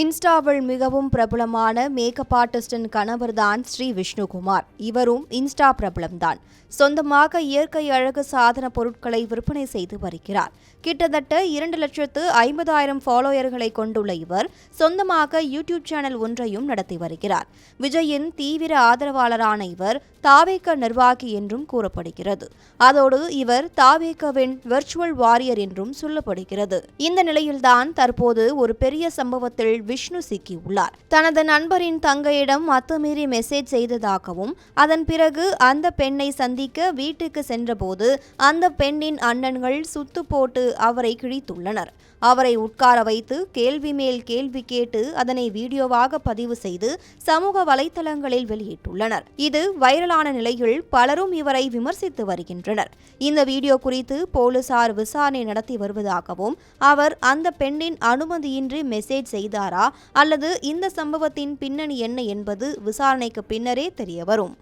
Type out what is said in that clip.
இன்ஸ்டாவில் மிகவும் பிரபலமான மேக்கப் ஆர்டிஸ்டின் கணவர்தான் ஸ்ரீ விஷ்ணுகுமார். இவரும் இன்ஸ்டா பிரபலம்தான். சொந்தமாக இயற்கை அழகு சாதன பொருட்களை விற்பனை செய்து வருகிறார். கிட்டத்தட்ட இரண்டு லட்சத்து ஐம்பதாயிரம் ஃபாலோயர்களை கொண்டுள்ள இவர் சொந்தமாக யூடியூப் சேனல் ஒன்றையும் நடத்தி வருகிறார். விஜயின் தீவிர ஆதரவாளரான இவர் தாவேக்க நிர்வாகி என்றும் கூறப்படுகிறது. அதோடு இவர் தாவேக்கவின் வெர்ச்சுவல் வாரியர் என்றும் சொல்லப்படுகிறது. இந்த நிலையில்தான் தற்போது ஒரு பெரிய சம்பவத்தில் விஷ்ணு சிக்கியுள்ளார். தனது நண்பரின் தங்கையிடம் அத்துமீறி மெசேஜ் செய்ததாகவும் அதன் பிறகு அந்த பெண்ணை சந்திக்க வீட்டுக்கு சென்றபோது அந்த பெண்ணின் அண்ணன்கள் சுத்து போட்டு அவரை கிழித்துள்ளனர். அவரை உட்கார வைத்து கேள்வி மேல் கேள்வி கேட்டு அதனை வீடியோவாக பதிவு செய்து சமூக வலைதளங்களில் வெளியிட்டுள்ளனர். இது வைரலான நிலையில் பலரும் இவரை விமர்சித்து வருகின்றனர். இந்த வீடியோ குறித்து போலீசார் விசாரணை நடத்தி வருவதாகவும் அவர் அந்த பெண்ணின் அனுமதியின்றி மெசேஜ் செய்தார் அல்லது இந்த சம்பவத்தின் பின்னணி என்ன என்பது விசாரணைக்கு பின்னரே தெரியவரும்